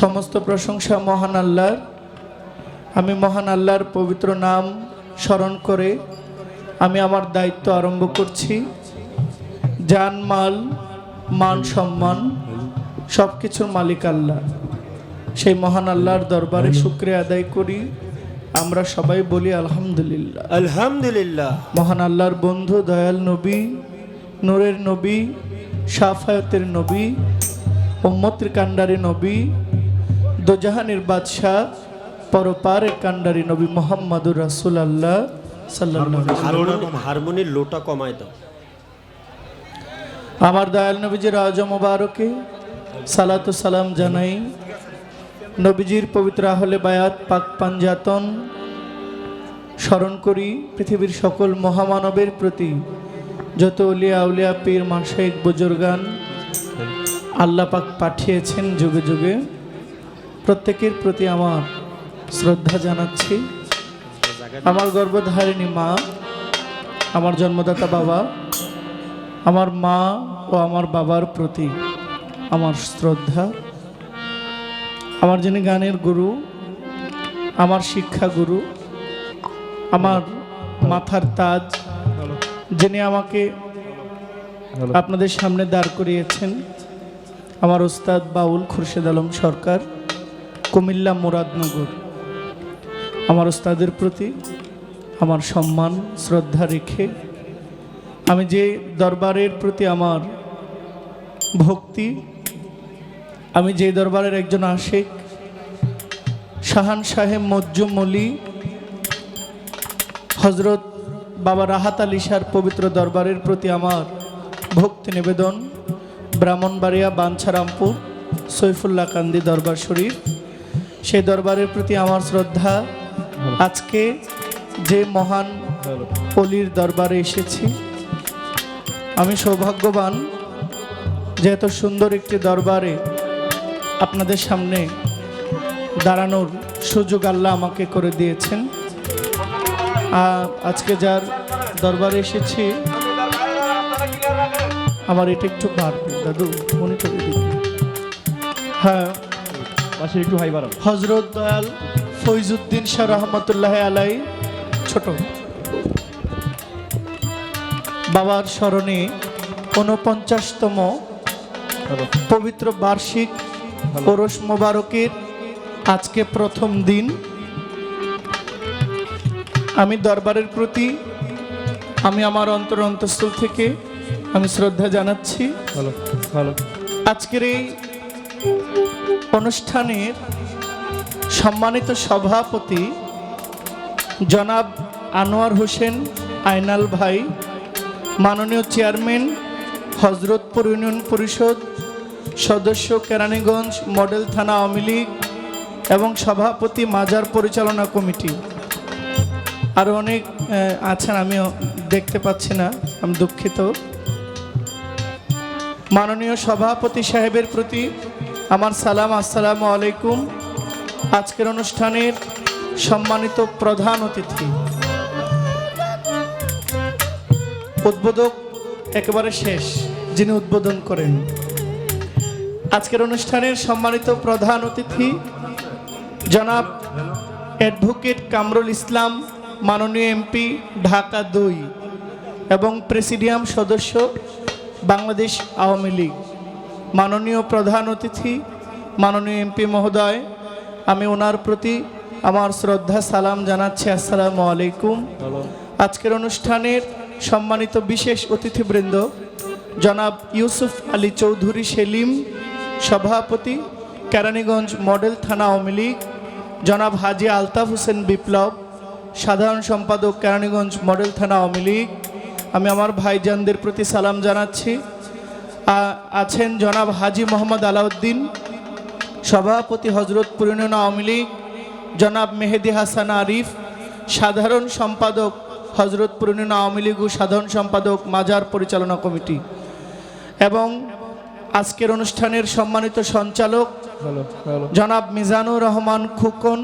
সমস্ত প্রশংসা মহান আল্লাহর। আমি মহান আল্লাহর পবিত্র নাম স্মরণ করে আমি আমার দায়িত্ব আরম্ভ করছি। জান মাল মান সম্মান সব কিছুর মালিক আল্লাহ। সেই মহান আল্লাহর দরবারে শুক্রিয়া আদায় করি। আমরা সবাই বলি আলহামদুলিল্লাহ। আলহামদুলিল্লাহ। মহান আল্লাহর বন্ধু দয়াল নবী নূরের নবী সাফায়তের নবী উম্মতের কান্ডারি নবী দোজাহানের বাদশাহ পরপারের কান্ডারি নবী মোহাম্মদুর রাসুল আল্লাহ হারমোনির লোটা কমায় দাও। আমার দয়াল নবীজির আজ মোবারকে সালাত সালাম জানাই। নবীজির পবিত্র আহলে বায়াত পাক পাঞ্জাতন স্মরণ করি পৃথিবীর সকল মহামানবের প্রতি যত উলিয়া উলিয়া পীর মাসাইক বুজুর্গান আল্লাহ পাক পাঠিয়েছেন যুগে যুগে। প্রত্যেকের প্রতি আমার শ্রদ্ধা জানাচ্ছি। আমার গর্ভধারিণী মা, আমার জন্মদাতা বাবা, আমার মা ও আমার বাবার প্রতি আমার শ্রদ্ধা। আমার যিনি গানের গুরু, আমার শিক্ষা গুরু, আমার মাথার তাজ, যিনি আমাকে আপনাদের সামনে দাঁড় করিয়েছেন, আমার ওস্তাদ বাউল খুরশেদ আলম সরকার। কুমিল্লা মুরাদনগর। আমার ওস্তাদের প্রতি আমার সম্মান, শ্রদ্ধা রেখে আমি যে দরবারের প্রতি আমার ভক্তি, আমি যে দরবারের একজন আশেক, শাহান সাহেব মজ্জুম মলি হজরত বাবা রাহাত আলী শাহর পবিত্র দরবারের প্রতি আমার ভক্তি নিবেদন, ব্রাহ্মণবাড়িয়া বাঞ্ছারামপুর, সৈফুল্লাহ কান্দি দরবার শরীফ। সেই দরবারের প্রতি আমার শ্রদ্ধা। আজকে যে মহান অলির দরবারে এসেছি, আমি সৌভাগ্যবান যে এত সুন্দর একটি দরবারে আপনাদের সামনে দাঁড়ানোর সুযোগ আল্লাহ আমাকে করে দিয়েছেন। আজকে যার দরবারে এসেছি, আমার এটা একটু বাড়বে। দাদু মনে করে হ্যাঁ। পাশে একটু হাই বাড়াও হজরত দয়াল ফৈজুদ্দিন শাহ রহমতুল্লাহ আলাই ছোট। বাবার স্মরণে ঊনপঞ্চাশতম পবিত্র বার্ষিক ওরস মোবারকের আজকে প্রথম দিন। আমি দরবারের প্রতি আমি আমার অন্তর অন্তঃস্থল থেকে আমি শ্রদ্ধা জানাচ্ছি। Hello hello. আজকের এই অনুষ্ঠানের সম্মানিত সভাপতি জনাব আনোয়ার হোসেন আয়নাল ভাই, মাননীয় চেয়ারম্যান হজরতপুর ইউনিয়ন পরিষদ সদস্য কেরানীগঞ্জ মডেল থানা আওয়ামী লীগ এবং সভাপতি মাজার পরিচালনা কমিটি। আরও অনেক আছেন, আমিও দেখতে পাচ্ছি না, আমি দুঃখিত। মাননীয় সভাপতি সাহেবের প্রতি আমার সালাম, আসসালামু আলাইকুম। আজকের অনুষ্ঠানের সম্মানিত প্রধান অতিথি। উদ্বোধক একেবারে শেষ, যিনি উদ্বোধন করেন। আজকের অনুষ্ঠানের সম্মানিত প্রধান অতিথি জনাব অ্যাডভোকেট কামরুল ইসলাম, মাননীয় এমপি ঢাকা দুই এবং প্রেসিডিয়াম সদস্য বাংলাদেশ আওয়ামী লীগ। মাননীয় প্রধান অতিথি মাননীয় এমপি মহোদয় আমি ওনার প্রতি আমার শ্রদ্ধা সালাম জানাচ্ছি। আসসালামু আলাইকুম। আজকের অনুষ্ঠানের সম্মানিত বিশেষ অতিথিবৃন্দ জনাব ইউসুফ আলী চৌধুরী সেলিম সভাপতি কেরানীগঞ্জ মডেল থানা আওয়ামী লীগ জনাব হাজি আলতাফ হোসেন বিপ্লব সাধারণ সম্পাদক কেরানীগঞ্জ মডেল থানা আওয়ামী লীগ। আমি আমার ভাইজানদের প্রতি সালাম জানাচ্ছি। আছেন জনাব হাজি মোহাম্মদ আলাউদ্দিন সভাপতি হজরত ইউনিয়ন আওয়ামী লীগ জনাব মেহেদি হাসান আরিফ সাধারণ সম্পাদক হজরত ইউনিয়ন আওয়ামী লীগ ও সাধারণ সম্পাদক মাজার পরিচালনা কমিটি। এবং আজকের অনুষ্ঠানের সম্মানিত সঞ্চালক জনাব মিজানুর রহমান খুকন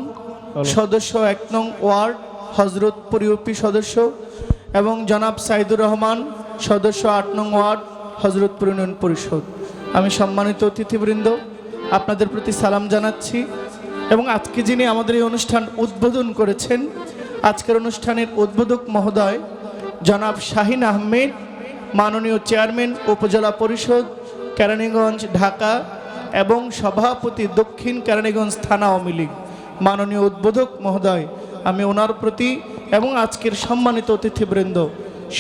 সদস্য এক নং ওয়ার্ড হজরতপুর ইউপি সদস্য এবং জনাব সাইদুর রহমান সদস্য আট নং ওয়ার্ড হজরতপুর ইউনিয়ন পরিষদ। আমি সম্মানিত অতিথিবৃন্দ, আপনাদের প্রতি সালাম জানাচ্ছি এবং আজকে যিনি আমাদের এই অনুষ্ঠান উদ্বোধন করেছেন, আজকের অনুষ্ঠানের উদ্বোধক মহোদয় জনাব শাহিন আহমেদ, মাননীয় চেয়ারম্যান, উপজেলা পরিষদ, কেরানীগঞ্জ, ঢাকা এবং সভাপতি দক্ষিণ কেরানীগঞ্জ থানা আওয়ামী লীগ। মাননীয় উদ্বোধক মহোদয়, আমি ওনার প্রতি এবং আজকের সম্মানিত অতিথিবৃন্দ,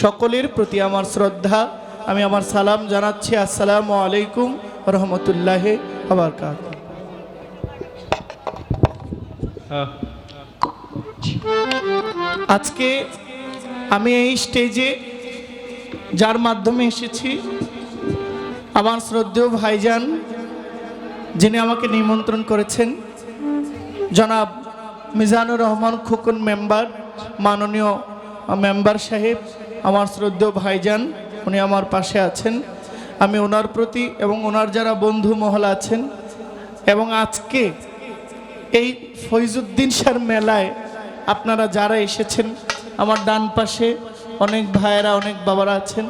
সকলের প্রতি আমার শ্রদ্ধা আমি আমার সালাম জানাচ্ছি, আসসালামু আলাইকুম রহমতুল্লাহ আবরকাত হ্যাঁ আজকে আমি এই স্টেজে যার মাধ্যমে এসেছি, আমার শ্রদ্ধেয় ভাইজান, যিনি আমাকে নিমন্ত্রণ করেছেন, জনাব মিজানুর রহমান খোকন মেম্বার, মাননীয় মেম্বার সাহেব, আমার শ্রদ্ধেয় ভাইজান। উনি আমার পাশে আছেন। আমি ওনার প্রতি এবং ওনার যারা বন্ধু মহল আছেন এবং আজকে এই ফৈজুদ্দিন শাহ মেলায় আপনারা যারা এসেছেন, আমার ডান পাশে অনেক ভাইয়েরা, অনেক বাবারা আছেন,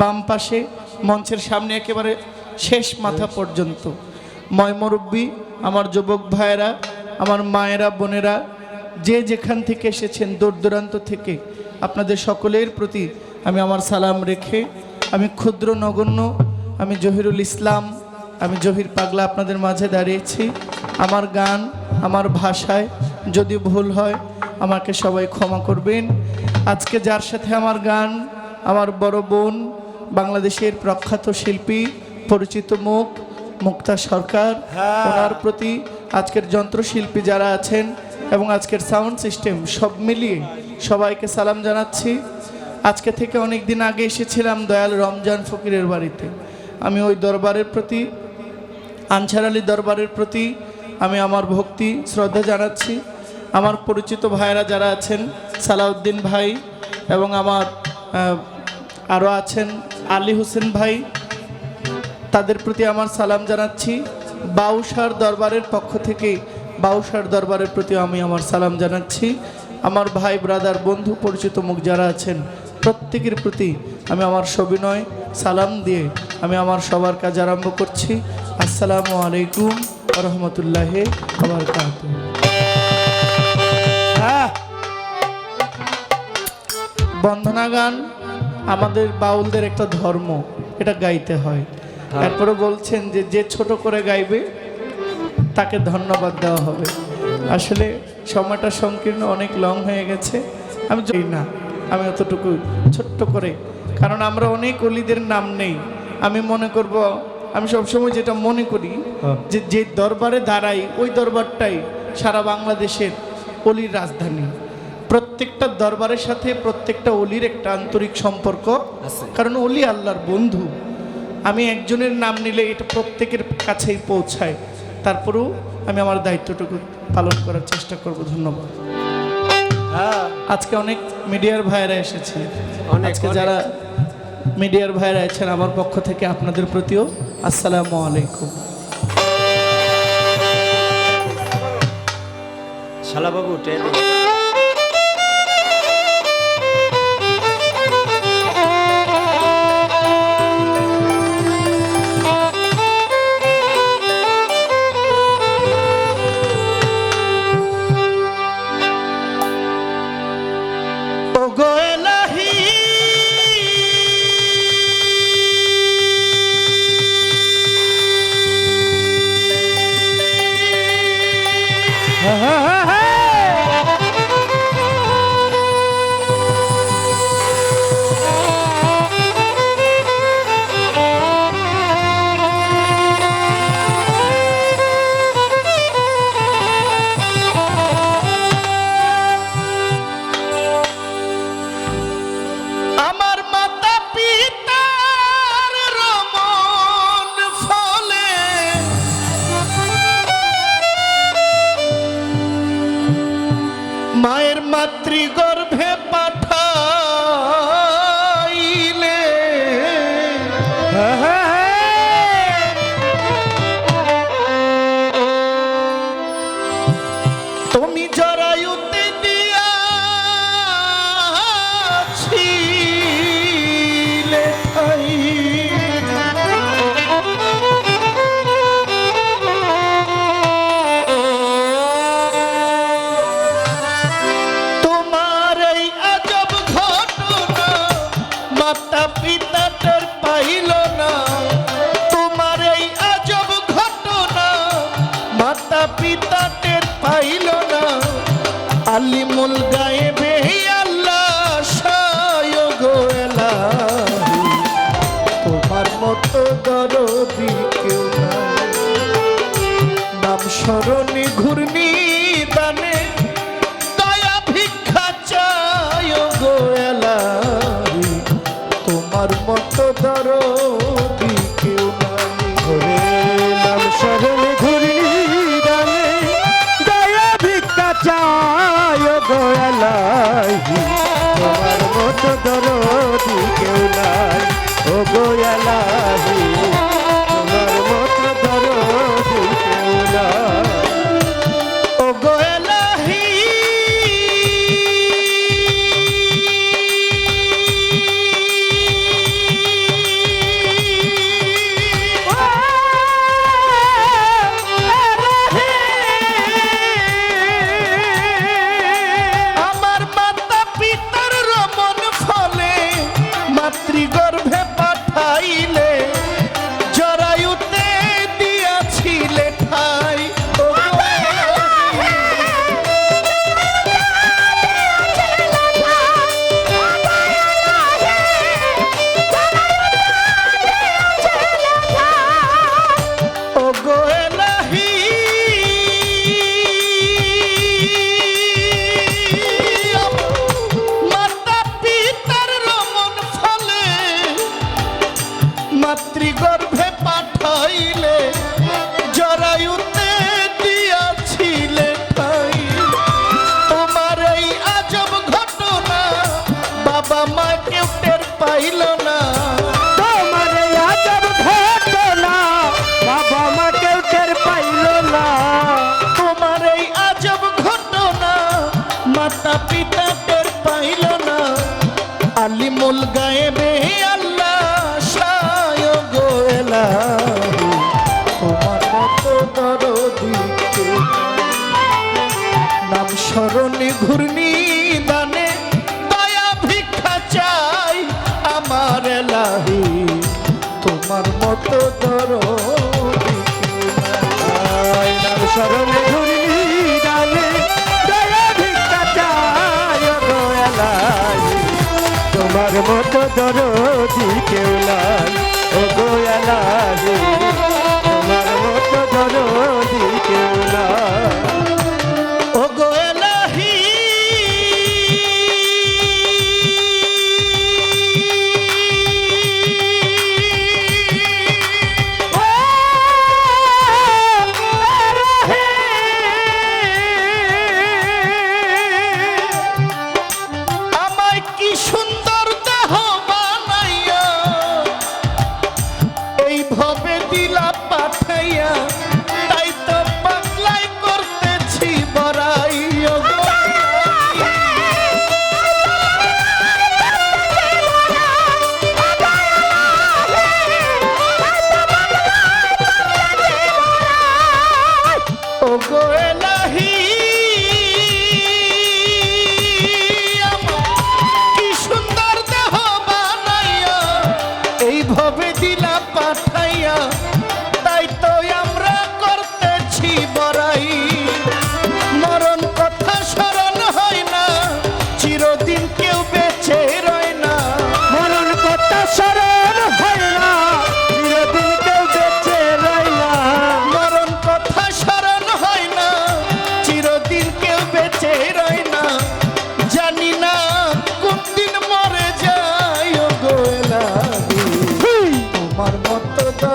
বাম পাশে মঞ্চের সামনে একেবারে শেষ মাথা পর্যন্ত। ময়মরব্বী আমার যুবক ভাইয়েরা, আমার মায়েরা, বোনেরা, যে যেখান থেকে এসেছেন দূর দূরান্ত থেকে, আপনাদের সকলের প্রতি আমি আমার সালাম রেখে আমি ক্ষুদ্র নগণ্য আমি জহিরুল ইসলাম আমি জহির পাগলা আপনাদের মাঝে দাঁড়িয়েছি। আমার গান আমার ভাষায় যদি ভুল হয় আমাকে সবাই ক্ষমা করবেন। আজকে যার সাথে আমার গান আমার বড় বোন বাংলাদেশের প্রখ্যাত শিল্পী পরিচিত মুখ মুক্তা সরকার হ্যাঁ। ওনার প্রতি আজকের যন্ত্রশিল্পী যারা আছেন এবং আজকের সাউন্ড সিস্টেম সব মিলিয়ে সবাইকে সালাম জানাচ্ছি। আজকে থেকে অনেক দিন আগে এসেছিলাম দয়াল রমজান ফকিরের বাড়িতে। আমি ওই দরবারের প্রতি, আনসার আলী দরবারের প্রতি আমি আমার ভক্তি, শ্রদ্ধা জানাচ্ছি। আমার পরিচিত ভাইরা যারা আছেন, সালাউদ্দিন ভাই এবং আমার আরও আছেন আলী হোসেন ভাই, তাদের প্রতি আমার সালাম জানাচ্ছি। বাউসার দরবারের পক্ষ থেকে, বাউসার দরবারের প্রতি আমি আমার সালাম জানাচ্ছি। আমার ভাই, ব্রাদার, বন্ধু, পরিচিত মুখ যারা আছেন প্রত্যেকের প্রতি আমি আমার সবিনয় সালাম দিয়ে আমি আমার সবার কাজ আরম্ভ করছি। আসসালামু আলাইকুম রহমতুল্লাহ আবার হ্যাঁ বন্দনা গান আমাদের বাউলদের একটা ধর্ম এটা গাইতে হয়। তারপরে বলছেন যে যে ছোট করে গাইবে তাকে ধন্যবাদ দেওয়া হবে। আসলে সময়টা সংকীর্ণ অনেক লং হয়ে গেছে। আমি জানি না। আমি অতটুকু ছোট্ট করে। কারণ আমরা অনেক অলিদের নাম নেই। আমি মনে করব আমি সবসময় যেটা মনে করি হ্যাঁ। যে যে দরবারে দাঁড়াই ওই দরবারটাই সারা বাংলাদেশের অলির রাজধানী। প্রত্যেকটা দরবারের সাথে প্রত্যেকটা অলির একটা আন্তরিক সম্পর্ক আছে। কারণ অলি আল্লাহর বন্ধু। আমি একজনের নাম নিলে এটা প্রত্যেকের কাছেই পৌঁছায়। তারপরেও আমি আমার দায়িত্বটুকু পালন করার চেষ্টা করব। ধন্যবাদ। আজকে অনেক মিডিয়ার ভাইরা এসেছে। অনেক, আজকে যারা মিডিয়ার ভাইরা আছেন আমার পক্ষ থেকে আপনাদের প্রতিও আসসালামু আলাইকুম। শালাবাবু ট্রেন। সরাইতে মূল গায়ে নাই। তোমার মতো দরদি কেউ নাই। ও গোয়ালাহি ঘূর্ণি দানে দয়া ভিক্ষা চাই আমার লাহি তোমার মতো ধর সরল ঘূর্ণি দানে তোমার মতো কেউ লাই ও গোয়ালাই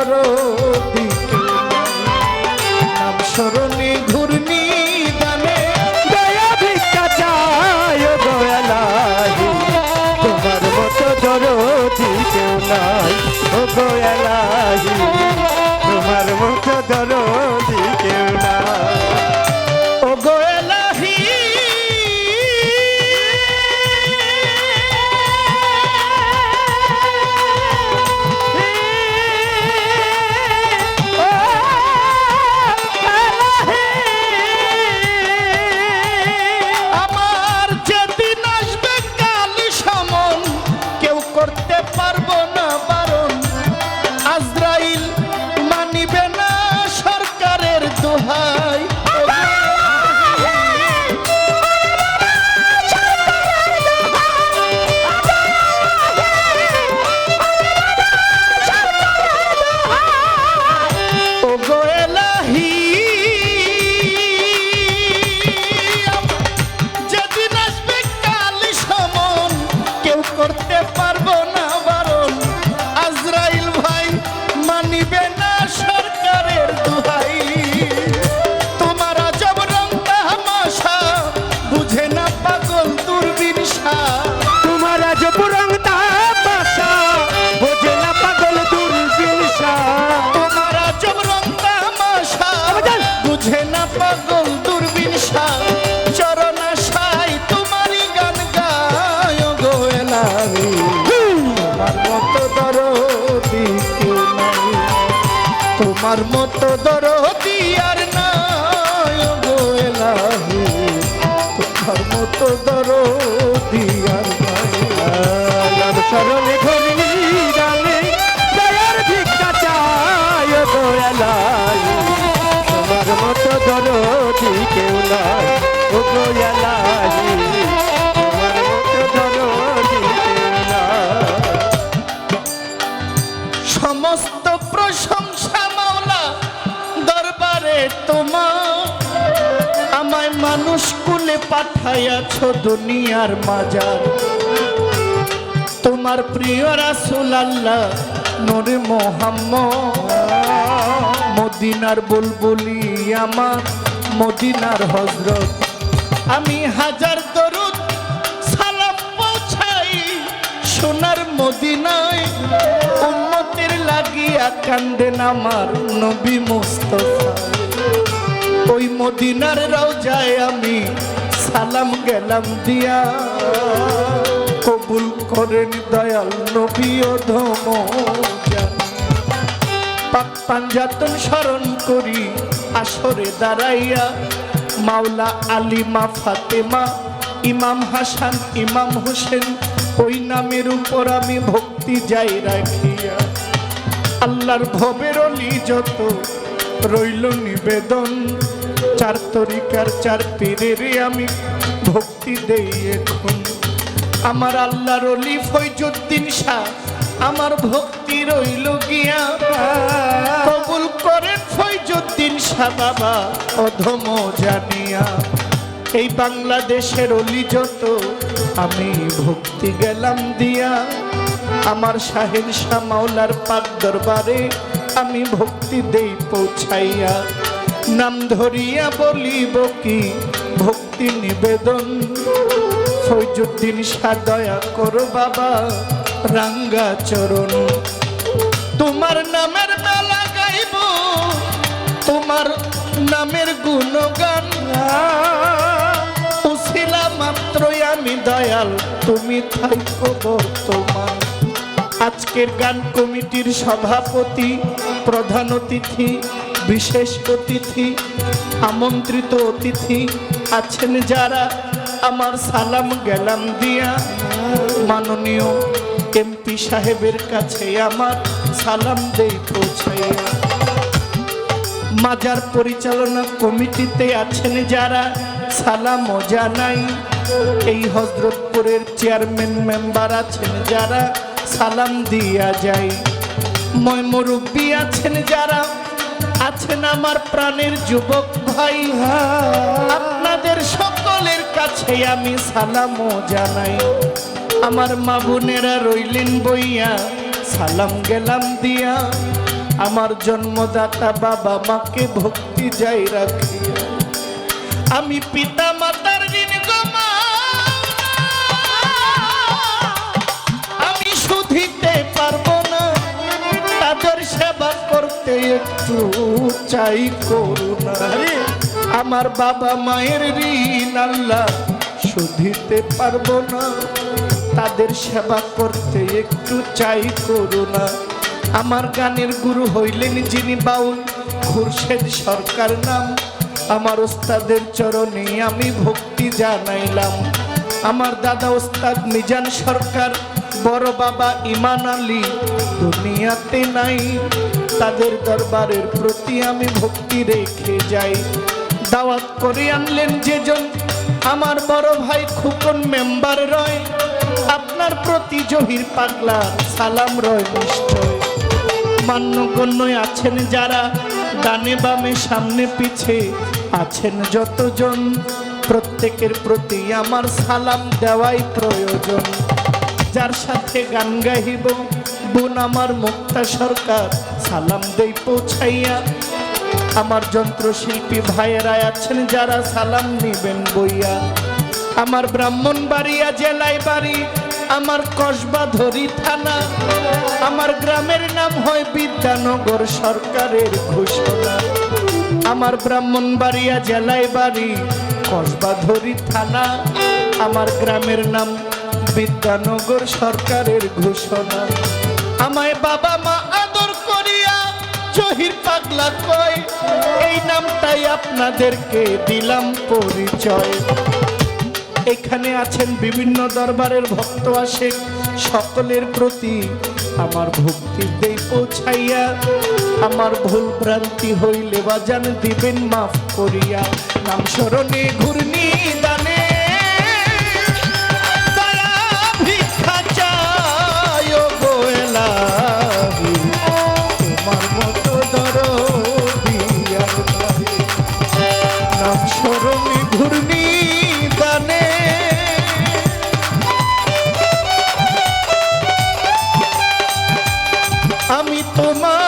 সরতী নাম তোমার মতো দরদি আর এলাহি। তোমার মতো দরদি আর আমার দয়ালাই তোমার মতো দরদি কেউ পাঠাইয়াছ দুনিয়ার মাজার। তোমার প্রিয় রাসুল আল্লাহ, নূরে মোহাম্মদ। মদিনার বুলবুলি আমার, মদিনার হজরত আমি হাজার দরুদ সালাম পৌঁছাই সোনার মদিনায়। উম্মতের লাগিয়া কান্দেন আমার নবী মুস্তফা। ওই মদিনার রওজায় আমি সালাম গেলাম দিয়া। কবুল করেন দয়াল নবী ও ধম পাঞ্জাতন স্মরণ করি আসরে দাঁড়াইয়া। মাওলা আলিমা ফাতেমা, ইমাম হাসান, ইমাম হোসেন, ওই নামের উপর আমি ভক্তি যাই রাখিয়া। আল্লাহর ভবের অলি যত রইল নিবেদন। চার তরিকার চার পীরের আমি ভক্তি দেই এখন। আমার আল্লাহর অলি ফৈজুদ্দিন শাহ, আমার ভক্তি রইল গিয়া কবুল করেন ফৈজুদ্দিন শাহ বাবা, অধম জানিয়া। এই বাংলাদেশের অলি যত, আমি ভক্তি গেলাম দিয়া। আমার শাহেন শাহ মাওলার পাক দরবারে আমি ভক্তি দেই পৌঁছাইয়া। নাম ধরিয়া বলিব কি? ভক্তি নিবেদন। ফৈজুদ্দিন শাহ দয়া করো বাবা, রাঙ্গা চরণ। তোমার নামের বেলা গাইব, তোমার নামের গুণগান। উশিলা মাত্রই আমি দয়াল, তুমি থাইকো বর্তমান। আজকের গান কমিটির সভাপতি প্রধান অতিথি বিশেষ অতিথি, আমন্ত্রিত অতিথি আছেন যারা আমার সালাম গেলাম দিয়া। মাননীয় এমপি সাহেবের কাছে আমার সালাম দেই পৌঁছাইয়া। মাজার পরিচালনা কমিটিতে আছেন যারা সালামও জানাই। এই হজরতপুরের চেয়ারম্যান মেম্বার আছেন যারা সালাম দিয়া যায় ময় মুরব্বী আছেন যারা আছেন আমার প্রাণের যুবক ভাই আপনাদের সকলের কাছে আমি সালামও জানাই। আমার মা বোনেরা রইলেন বইয়া, সালাম গেলাম দিয়া। আমার জন্মদাতা বাবা মাকে ভক্তি যাই রাখিয়া। আমি পিতা মাতার একটু চাই করুণা আমার বাবা মায়ের ঋণ আল্লাহ শুধিতে পারব না। তাদের সেবা করতে একটু চাই করুণা। আমার গানের গুরু হইলেন যিনি বাউল, খুরশেদ সরকার নাম। আমার ওস্তাদের চরণে আমি ভক্তি জানাইলাম। আমার দাদা ওস্তাদ মিজান সরকার, বড় বাবা ইমান আলী, দুনিয়াতে নাই। তাদের দরবারের প্রতি আমি ভক্তি রেখে যাই। দাওয়াত করে আনলেন যেজন, আমার বড় ভাই খুকন মেম্বার রয়। আপনার প্রতি জহির পাগলা সালাম রয় নিশ্চয়। মান্যগণ্য আছেন যারা, ডানে বামে সামনে পিছে আছেন যতজন। প্রত্যেকের প্রতি আমার সালাম দেওয়াই প্রয়োজন। যার সাথে গান গাইব, বোন আমার মুক্তা সরকার সালাম দেই পৌঁছাইয়া। আমার যন্ত্রশিল্পী ভাইয়েরা আছেন যারা সালাম নিবেন বইয়া। আমার ব্রাহ্মণ বাড়িয়া জেলায় বাড়ি, আমার কসবা ধরি থানা। আমার গ্রামের নাম হয় বিদ্যানগর সরকারের ঘোষণা। আমার ব্রাহ্মণবাড়িয়া জেলায় বাড়ি কসবাধরি থানা। আমার গ্রামের নাম বিদ্যানগর সরকারের ঘোষণা। আমায় বাবা কয় এই নামটাই আপনাদেরকে দিলাম পরিচয়। এখানে আছেন বিভিন্ন দরবারের ভক্ত আসে সকলের প্রতি আমার ভক্তি দেই পৌঁছাইয়া। আমার ভুল ভ্রান্তি হইলে বা জান দিবেন, মাফ করিয়া। নাম স্মরণে ঘূর্ণি আমি তোমার